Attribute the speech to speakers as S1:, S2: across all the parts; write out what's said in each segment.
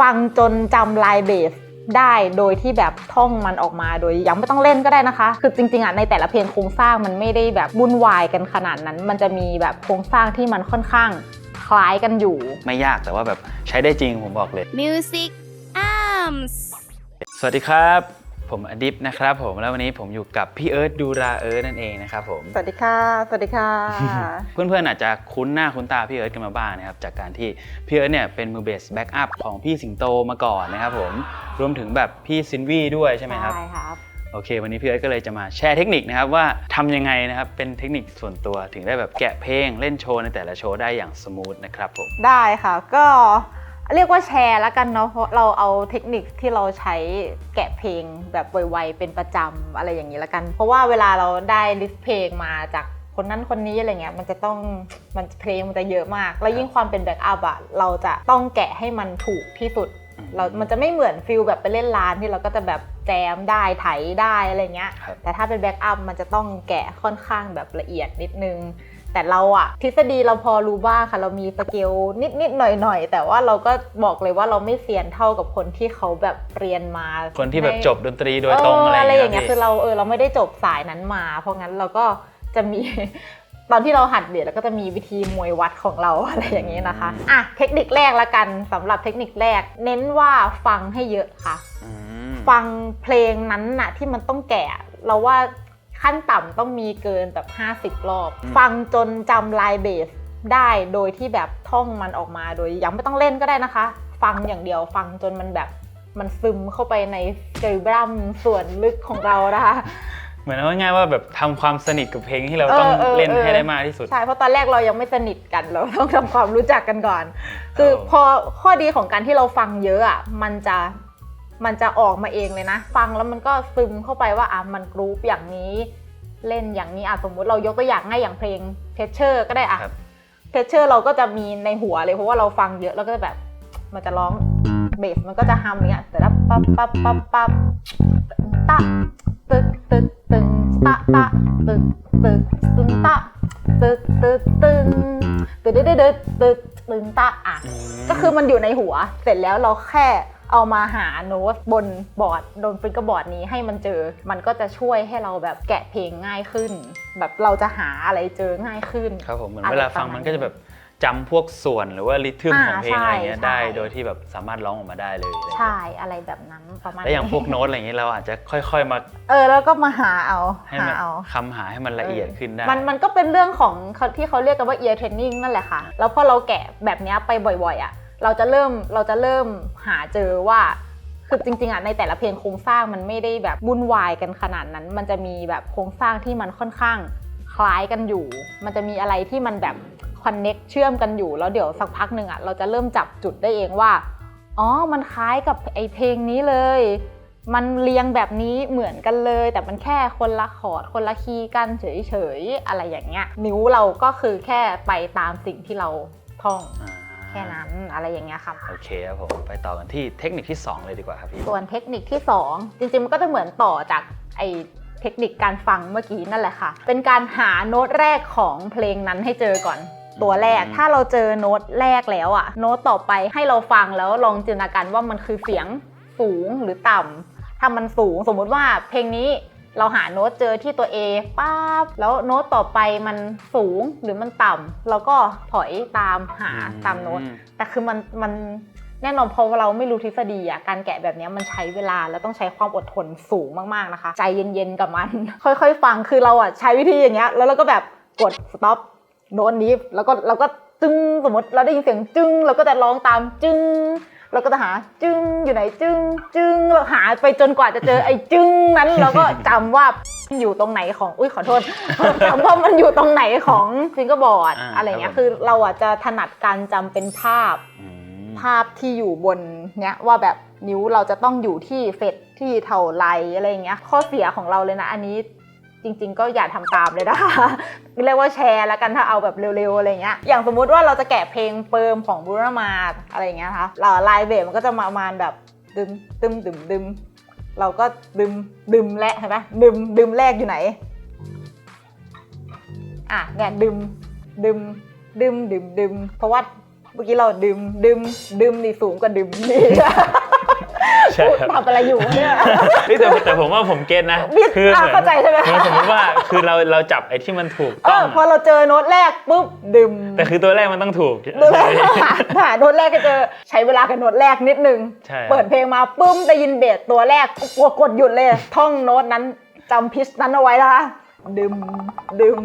S1: ฟังจนจำลายเบสได้โดยที่แบบท่องมันออกมาโดยยังไม่ต้องเล่นก็ได้นะคะ คือจริงๆอะในแต่ละเพลงโครงสร้างมันไม่ได้แบบวุ่นวายกันขนาดนั้น มันจะมีแบบโครงสร้างที่มันค่อนข้างคล้ายกันอยู่
S2: ไม่ยากแต่ว่าแบบใช้ได้จริงผมบอกเลย
S3: Music Arms
S2: สวัสดีครับ ผมอดิฟนะครับผมแล้ววันนี้ผมอยู่กับพี่เอิร์ธดูราเอิร์ธนั่นเองนะครับผม
S1: สวัสดีค่ะ สวัสดีค่ะ
S2: เพื่อนๆอาจจะคุ้นหน้าคุ้นตาพี่เอิร์ธกันมาบ้างนะครับจากการที่พี่เอิร์ธเนี่ยเป็นมือเบสแบ็กอัพของพี่สิงโตมาก่อนนะครับผมรวมถึงแบบพี่ซินวี่ด้วยใช่ไหมครับ
S1: ใช่ครับ
S2: โอเค วันนี้พี่เอิร์ธก็เลยจะมาแชร์เทคนิคนะครับว่าทำยังไงนะครับเป็นเทคนิคส่วนตัวถึงได้แบบแกะเพลงเล่นโชว์ในแต่ละโชว์ได้อย่างสมูทนะครับผม
S1: ได้ค่ะก็ เรียกว่าแชร์แล้วกันเนาะเพราะเราเอาเทคนิคที่เราใช้แกะเพลงแบบไวๆเป็นประจำอะไรอย่างนี้แล้วกัน เพราะว่าเวลาเราได้ลิสต์เพลงมาจากคนนั้นคนนี้อะไรเงี้ยมันจะต้องมันเพลงมันจะเยอะมาก แล้วยิ่งความเป็นแบ็กอัพอะเราจะต้องแกะให้มันถูกที่สุด
S2: อืม
S1: เรา มันจะไม่เหมือนฟิลแบบไปเล่นร้านที่เราก็จะแบบแจมได้ไถได้อะไรเงี้ย
S2: ครับ
S1: แต่ถ้าเป็นแบ็กอัพมันจะต้องแกะค่อนข้างแบบละเอียดนิดนึง แต่เราอะทฤษฎีเราพอรู้บ้างค่ะ เรามีสเกลนิดนิดๆหน่อยหน่อยๆแต่ว่าเราก็บอกเลยว่าเราไม่เซียนเท่ากับคนที่เขาแบบเรียนมา
S2: คนที่แบบ
S1: ใน
S2: จบดนตรีโดยตรง
S1: เอะ
S2: ไร
S1: อย่างเงี้ย
S2: พี่
S1: คือเราเออเราไม่ได้จบสายนั้นมา เพราะงั้นเราก็จะมีตอนที่เราหัดเบียดเราก็จะมีวิธีมวยวัดของเราอะไรอย่างนี้นะคะอะเทคนิคแรกละกันสำหรับเทคนิคแรก เน้นว่าฟังให้เยอะค่ะ
S2: อืม
S1: ฟังเพลงนั้นน่ะที่มันต้องแกะเราว่า ขั้นต่ำต้องมีเกินแบบ 50 รอบ ฟังจนจำลายเบสได้โดยที่แบบท่องมันออกมาโดยยังไม่ต้องเล่นก็ได้นะคะ ฟังอย่างเดียวฟังจนมันแบบมันซึมเข้าไปในเซริบรัมส่วนลึกของเรานะคะ
S2: เหมือนว่าง่ายๆว่าแบบทำความสนิทกับเพลงที่เราต้อง
S1: เออเออ
S2: เล่น
S1: เออ
S2: ให้ได้มากที่สุด
S1: ใช่ เพราะตอนแรกเรายังไม่สนิทกันเราต้องทำความรู้จักกันก่อน คือ
S2: เออ
S1: พอข้อดีของการที่เราฟังเยอะอะมันจะ มันจะออกมาเองเลยนะ ฟังแล้วมันก็ซึมเข้าไปว่าอะมันกรุ๊ปอย่างนี้ เล่นอย่างนี้อะสมมุติเรายกตัวอย่างง่ายอย่างเพลงเพชเชอร์ก็ได้อะ
S2: ครับ
S1: เพชเชอร์เราก็จะมีในหัวเลยเพราะว่าเราฟังเยอะแล้วก็จะแบบมันจะร้องเบสมันก็จะฮัมอย่างเงี้ยแต่ละปั๊บปั๊บปั๊บปั๊บตะตึกตึกตึงตะตะตึกตึกตึงตะตึกตึกตึงตึกตึกตึกตึกตึกตึงตะอะก็คือมันอยู่ในหัวเสร็จแล้วเราแค่ เอามาหาโน้ตบนบอร์ดบนฟิงเกอร์บอร์ดนี้ให้มันเจอ มันก็จะช่วยให้เราแบบแกะเพลงง่ายขึ้น แบบเราจะหาอะไรเจอง่ายขึ้น
S2: ครับผมเหมือน
S1: อะไร
S2: เวลาฟัง
S1: ประมาณ
S2: มันก็จะแบบจำพวกส่วนหรือว่าริทึม
S1: อ่า
S2: ของเพลงอะไรเงี้ย
S1: ใช่
S2: ได้
S1: ใช่
S2: โดยที่แบบสามารถร้องออกมาได้เลยอะไรเงี้ย
S1: ใช่อะไรแบบนั้นประมาณ
S2: แล้วอย่าง
S1: นี้
S2: พวกโน้ตอะไรเงี้ยเราอาจจะค่อย ๆมา
S1: เออแล้วก็มาหาเอา
S2: ให้
S1: หา
S2: มัน
S1: เอา
S2: คำหาให้มันละเอียดขึ้นได้
S1: มันมันก็เป็นเรื่องของเขาที่เขาเรียกกันว่า ear training นั่นแหละค่ะ แล้วพอเราแกะแบบเนี้ยไปบ่อยๆอะ เราจะเริ่มเราจะเริ่มหาเจอว่าคือจริงๆอะในแต่ละเพลงโครงสร้างมันไม่ได้แบบวุ่นวายกันขนาดนั้น มันจะมีแบบโครงสร้างที่มันค่อนข้างคล้ายกันอยู่ มันจะมีอะไรที่มันแบบคอนเน็กเชื่อมกันอยู่ แล้วเดี๋ยวสักพักหนึ่งอะเราจะเริ่มจับจุดได้เองว่า อ๋อ มันคล้ายกับไอเพลงนี้เลย มันเรียงแบบนี้เหมือนกันเลย แต่มันแค่คนละคอร์ดคนละคีย์กันเฉยๆอะไรอย่างเงี้ย นิ้วเราก็คือแค่ไปตามสิ่งที่เราท่อง
S2: อ
S1: ค่นั้นอะไรอย่างเงี้ยครับ
S2: โอเคครับผมไปต่อกันที่เทคนิคที่ 2 เลยดีกว่าครับพี่
S1: ส่วนเทคนิคที่ 2 จริงๆมันก็จะเหมือนต่อจากไอเทคนิคการฟังเมื่อกี้นั่นแหละค่ะ เป็นการหาโน้ตแรกของเพลงนั้นให้เจอก่อนตัวแรก
S2: อืม
S1: ถ้าเราเจอโน้ตแรกแล้วอะโน้ตต่อไปให้เราฟังแล้วลองจินตนาการว่ามันคือเสียงสูงหรือต่ำถ้ามันสูงสมมุติว่าเพลงนี้ เราหาโน้ตเจอที่ตัว A ป๊าบแล้วโน้ตต่อไปมันสูงหรือมันต่ำเราก็ถอยตามหาตามโน้ต แต่คือมันมันแน่นอนพอเราไม่รู้ทฤษฎีอะการแกะแบบเนี้ยมันใช้เวลาแล้วต้องใช้ความอดทนสูงมากๆนะคะ ใจเย็นๆกับมัน ค่อยๆ ฟังคือเราอะใช้วิธีอย่างเงี้ยแล้วเราก็แบบกด stop โน้ตนี้แล้วก็เราก็จึ้งสมมติเราได้ยินเสียงจึ้งเราก็จะร้องตามจึ้ง เราก็จะหาจึ้งอยู่ไหนจึ้งจึ้งเราหาไปจนกว่าจะเจอไอ้จึ้งนั้นเราก็จำว่าอยู่ตรงไหนของอุ้ยขอโทษจำว่ามันอยู่ตรงไหนของฟิงเกอร์บอร์ด
S2: อ่า
S1: อะไรเงี้
S2: ครั
S1: ย
S2: บผม
S1: คือเราอะจะถนัดการจำเป็นภาพ
S2: อืม
S1: ภาพที่อยู่บนเนี้ยว่าแบบนิ้วเราจะต้องอยู่ที่เฟดที่เท่าไรอะไรอย่างเงี้ยข้อเสียของเราเลยนะอันนี้ จริง ๆ ก็อย่าทำตามเลยนะคะเรียกว่าแชร์แล้วกันถ้าเอาแบบเร็วๆอะไรเงี้ยอย่างสมมุติว่าเราจะแกะเพลงเปิมของบูรมาอะไรเงี้ยนะคะเราลายเบสมันก็จะมาประมาณแบบดึมดึมดึมดึมเราก็ดึมดึมและเห็นไหมดึมดึมแรกอยู่ไหนอะเนี่ยดึมดึมดึมดึมดึมเพราะว่าเมื่อกี้เราดึมดึมดึมนี่สูงกว่าดึมนี่
S2: ใช่ครับ
S1: ทำอะไรอยู่เนี่ย
S2: เฮ้ยแต่แต่ผมว่าผมเก็ตนะ
S1: นี่
S2: คือเหมือน
S1: อะเข้าใจใช่ไหม
S2: เหมือนสมมติว่าคือเราเราจับไอ้ที่มันถูก
S1: เอ
S2: ต้อง
S1: อพอ
S2: อะ
S1: เราเจอโน้ตแรกปุ๊บดึม
S2: แต่คือตัวแรกมันต้องถูก
S1: โน้ตแรกหาหาโน้ตแรกก็เจอใช้เวลากับโน้ตแรกนิดนึง
S2: ใช่
S1: เปิดเพลงมาปึ้มได้ยินเบสตัวแรกกลัวกดหยุดเลย ท่องโน้ตนั้นจำพิชนั้นเอาไว้นะคะดึมดึม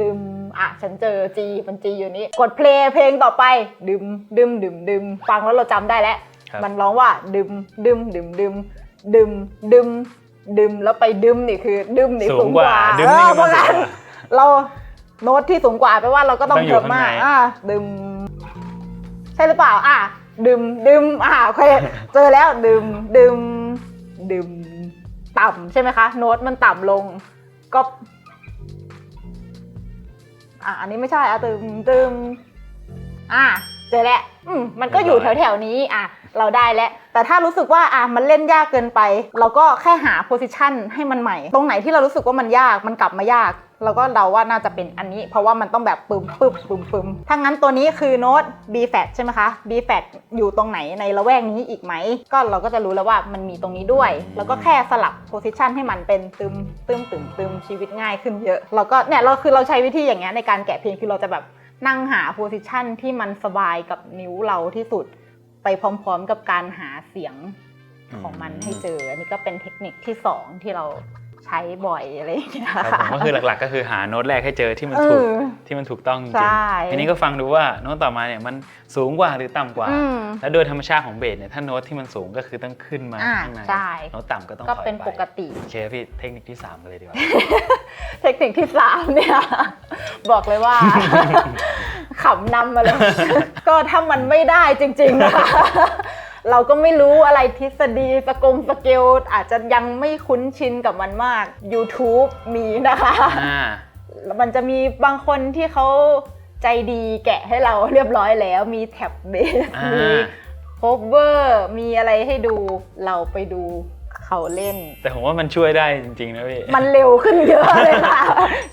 S1: ดึมอะฉันเจอ G มัน G อยู่นี้กดเพลงเพลงต่อไปดึมดึมดึมดึมฟังแล้วเราจำได้แล้ว
S2: ครับ
S1: มันร้องว่าดึมดึมดึมดึมดึมดึมดึมแล้วไปดึมนี่คือดึมนี่
S2: สู
S1: สู
S2: ง
S1: ง
S2: ก
S1: ก
S2: ว่า
S1: ว่า
S2: ดึม
S1: เอ
S2: นี่
S1: อ
S2: ก็
S1: เพราะ
S2: สูง
S1: งั้น
S2: กว่า
S1: เราโน้ตที่สูงกว่าแปลว่าเราก็ต้อง
S2: ต้องอยู่
S1: เพิ่มมาก
S2: ข้างใน
S1: อะดึม ใช่หรือเปล่า อะดึมดึมอะโอเคเจอแล้วดึมดึมดึมต่ำใช่ไหมคะ โน้ตมันต่ำลง ก็ อะอันนี้ไม่ใช่อะดึมดึมอะเจอแล้วอืมมันก็อยู่
S2: เรียบร้อย
S1: แถวๆนี้ อะ เราได้แล้วแต่ถ้ารู้สึกว่าอะมันเล่นยากเกินไป เราก็แค่หาโพสิชันให้มันใหม่ ตรงไหนที่เรารู้สึกว่ามันยากมันกลับมายาก เราก็เดาว่าน่าจะเป็นอันนี้ เพราะว่ามันต้องแบบปึมปึมปึมปึมถ้างั้นตัวนี้คือโน้ต B flat ใช่ไหมคะ B flat อยู่ตรงไหนในละแวกนี้อีกไหม ก็เราก็จะรู้แล้วว่ามันมีตรงนี้ด้วย แล้วก็แค่สลับโพสิชันให้มันเป็นตึมตึมตึมตึมชีวิตง่ายขึ้นเยอะ เราก็เนี่ยเราคือเราใช้วิธีอย่างเงี้ยในการแกะเพลงคือเราจะแบบนั่งหาโพสิชันที่มันสบายกับนิ้วเราที่สุด ไปพร้อม ๆ กับการหาเสียงของมันให้เจอ อันนี้ก็เป็นเทคนิคที่สองที่เรา ใช้บ่อยอะไรอย่างเงี้ย
S2: ครับผมก็คือหลักๆ ก็คือหาโน้ตแรกให้เจอที่มันถูก
S1: เออ
S2: ที่มันถูกต้องจริง
S1: ใช่
S2: ๆทีนี้ก็ฟังดูว่าโน้ตต่อมาเนี่ยมันสูงกว่าหรือต่ำกว่า
S1: อืม
S2: แล้วโดยธรรมชาติของเบสเนี่ยถ้าโน้ตที่มันสูงก็คือต้องขึ้นมา
S1: อ่า
S2: ข้างใน
S1: ใช่
S2: โน้ตต่ำก็ต้อง
S1: ก็
S2: ถอย
S1: เป็น
S2: ไป
S1: ปกติ
S2: โอเคพี่เทคนิคที่3กันเลยดีกว่า
S1: เทคนิคที่สามเนี่ยบอกเลยว่าขำนำมาเลย ก็ถ้ามันไม่ได้จริงๆนะคะ เราก็ไม่รู้อะไรทฤษฎีสกงสเกลอาจจะยังไม่คุ้นชินกับมันมาก YouTube มีนะคะ
S2: อ่า
S1: แล้วมันจะมีบางคนที่เขาใจดีแกะให้เราเรียบร้อยแล้วมีแท็บเบส
S2: อ่า
S1: มีโคเวอร์มีอะไรให้ดูเราไปดูเขาเล่น
S2: แต่ผมว่ามันช่วยได้จริงๆนะพี่
S1: มันเร็วขึ้นเยอะเลยค่ะ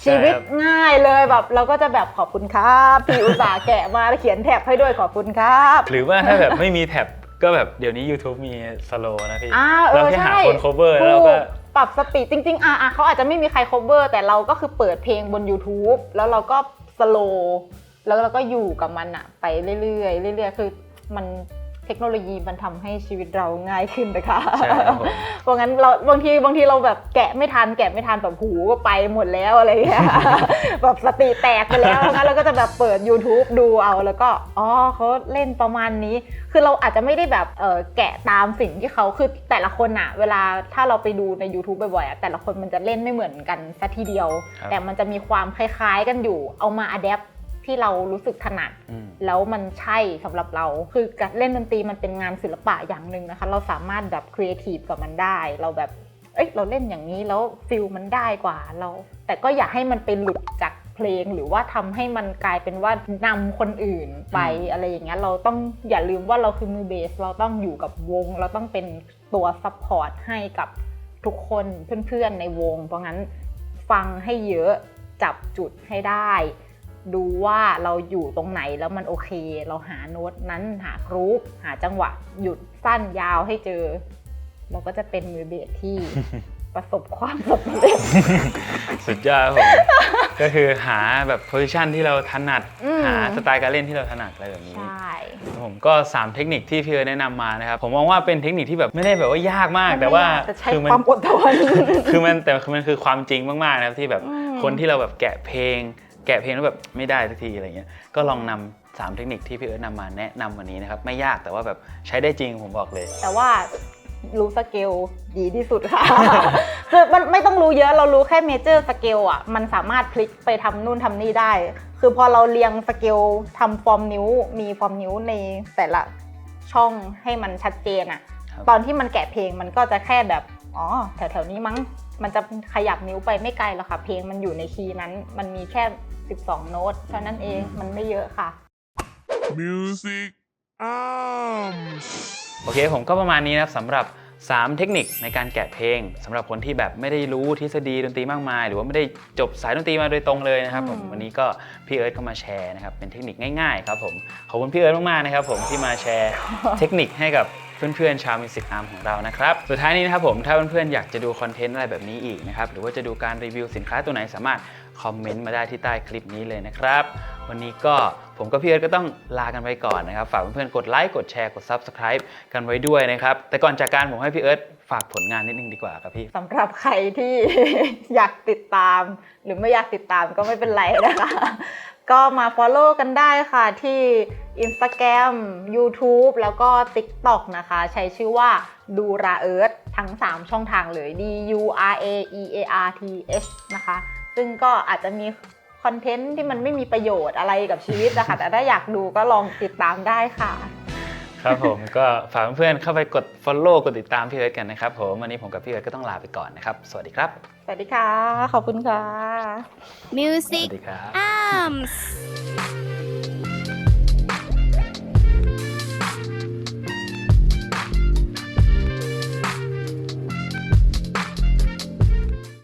S2: ใช่
S1: ชีวิต
S2: ครับ
S1: ง่ายเลยแบบ เราก็จะแบบขอบคุณครับพี่อุตส่าห์แกะมาแล้วเขียนแท็บให้ด้วยขอบคุณครับ
S2: หรือว่าถ้าแบบไม่มีแท็บ ก็แบบเดี๋ยวนี้ YouTube มีสโลนะพี่
S1: อ่าเอ
S2: เรา
S1: อ
S2: แค่หา
S1: ใช่
S2: คน cover แล้วเราก็
S1: ถูปรับสปีดจริง ๆ อะอะเขาอาจจะไม่มีใคร cover แต่เราก็คือเปิดเพลงบน YouTube แล้วเราก็สโลแล้วเราก็อยู่กับมันอะไปเรื่อยๆเรื่อยๆ คือมัน เทคโนโลยีมันทำให้ชีวิตเราง่ายขึ้นนะคะ
S2: ใช่ครับผม
S1: เพราะงั้นเราบางทีบางทีเราแบบแกะไม่ทัน แกะไม่ทันแบบหูก็ไปหมดแล้วอะไรอย่างเงี้ยแบบสติแตกไปแล้วงั้นเราก็จะแบบเปิด YouTube ดูเอาแล้วก็อ๋อเขาเล่นประมาณนี้ คือเราอาจจะไม่ได้แบบเออแกะตามสิ่งที่เขาคือแต่ละคนอะเวลาถ้าเราไปดูใน YouTube บ่อยๆอะแต่ละคนมันจะเล่นไม่เหมือนกันสัทีเดียว
S2: ครับ
S1: แต่มันจะมีความคล้ายๆกันอยู่เอามาอัดแอป ที่เรารู้สึกถนัด
S2: อืม
S1: แล้วมันใช่สำหรับเรา คือการเล่นดนตรีมันเป็นงานศิลปะอย่างหนึ่งนะคะ เราสามารถแบบครีเอทีฟกับมันได้ เราแบบเอ้ยเราเล่นอย่างนี้แล้วฟิลมันได้กว่าเรา แต่ก็อย่าให้มันเป็นหลุดจากเพลงหรือว่าทำให้มันกลายเป็นว่านำคนอื่นไป
S2: อืม
S1: อะไรอย่างเงี้ยเราต้องอย่าลืมว่าเราคือมือเบส เราต้องอยู่กับวง เราต้องเป็นตัวซัพพอร์ตให้กับทุกคนเพื่อนๆในวง เพราะงั้นฟังให้เยอะจับจุดให้ได้ ดูว่าเราอยู่ตรงไหนแล้วมันโอเค เราหาโน้ตนั้นหากรุ๊ปหาจังหวะหยุดสั้นยาวให้เจอ เราก็จะเป็นมือเบสที่ประสบความสำเร็จ
S2: สุดยอดครับผมก็คือหาแบบโพ i ิชันที่เราถนัด
S1: อืม
S2: หาสไตล์การเล่นที่เราถนัดอะไรแบบนี้
S1: ใช่
S2: ผมก็ 3 เทคนิคที่พี่เอิร์ธแนะนำมานะครับ ผมมองว่าเป็นเทคนิคที่แบบไม่ได้แบบว่ายากมาก แต่ว่า
S1: จะใช้
S2: คือมั
S1: ความอดทน
S2: คือมันแต่คือมันคือความจริงมากๆนะครับที่แบบ
S1: อืม
S2: คนที่เราแบบแกะเพลง แกะเพลงแล้วแบบไม่ได้สักทีอะไรเงี้ยก็ลองนำสามเทคนิคที่พี่เอิร์ธนำมาแนะนำวันนี้นะครับไม่ยากแต่ว่าแบบใช้ได้จริงผมบอกเลย
S1: แต่ว่ารู้สเกลดีที่สุดค่ะ คือมันไม่ต้องรู้เยอะเรารู้แค่เมเจอร์สเกลอะ มันสามารถพลิกไปทำนู่นทำนี่ได้ คือพอเราเรียงสเกลทำฟอร์มนิ้ว มีฟอร์มนิ้วในแต่ละช่องให้มันชัดเจนอะ
S2: ครับ
S1: ตอนที่มันแกะเพลงมันก็จะแค่แบบ อ๋อ แถวๆนี้มั้ง มันจะขยับนิ้วไปไม่ไกลหรอกค่ะ เพลงมันอยู่ในคีย์นั้น มันมีแค่ 12 โน้ตเท่านั้นเอง มันไม่เยอะค่ะ
S4: Music Arms.
S2: โอเค ผมก็ประมาณนี้นะครับสำหรับ 3 เทคนิคในการแกะเพลงสำหรับคนที่แบบไม่ได้รู้ทฤษฎีดนตรีมากมาย หรือว่าไม่ได้จบสายดนตรีมาโดยตรงเลยนะครับผม
S1: อืม
S2: วันนี้ก็พี่เอิร์ธก็มาแชร์นะครับเป็นเทคนิคง่ายๆครับผมขอบคุณพี่เอิร์ธมากๆนะครับผมที่มาแชร์เทคนิคให้กับ เพื่อนๆชาวมิวสิกอาร์มของเรานะครับสุดท้ายนี้นะครับผมถ้าเพื่อนๆอยากจะดูคอนเทนต์อะไรแบบนี้อีกนะครับหรือว่าจะดูการรีวิวสินค้าตัวไหนสามารถคอมเมนต์มาได้ที่ใต้คลิปนี้เลยนะครับ วันนี้ก็ผมกับพี่เอิร์ธก็ต้องลากันไปก่อนนะครับ ฝากเพื่อนๆกดไลค์กดแชร์กด Subscribe กันไว้ด้วยนะครับ แต่ก่อนจากการผมให้พี่เอิร์ธฝากผลงานนิดนึงดีกว่าครับพี่
S1: สำหรับใครที่ อยากติดตาม หรือไม่อยากติดตามก็ไม่เป็นไรนะคะ ก็มา Follow กันได้ค่ะที่ Instagram YouTube แล้วก็ TikTok นะคะ ใช้ชื่อว่าดูราเอิร์ธทั้ง 3 ช่องทางเลย D U R A E A R T H นะคะ ซึ่งก็อาจจะมีคอนเทนต์ที่มันไม่มีประโยชน์อะไรกับชีวิตนะคะแต่ถ้าอยากดูก็ลองติดตามได้ค่ะ
S2: ครับผมก็ฝากเพื่อนๆเข้าไปกด Follow กดติดตามพี่เอิร์ธกันนะครับผมวันนี้ผมกับพี่เอิร์ธก็ต้องลาไปก่อนนะครับ สวัสดีครับ
S1: สวัสดีค่ะ ขอบคุณค่ะ
S2: ส
S3: Music
S2: วัสดีครับ
S3: Arms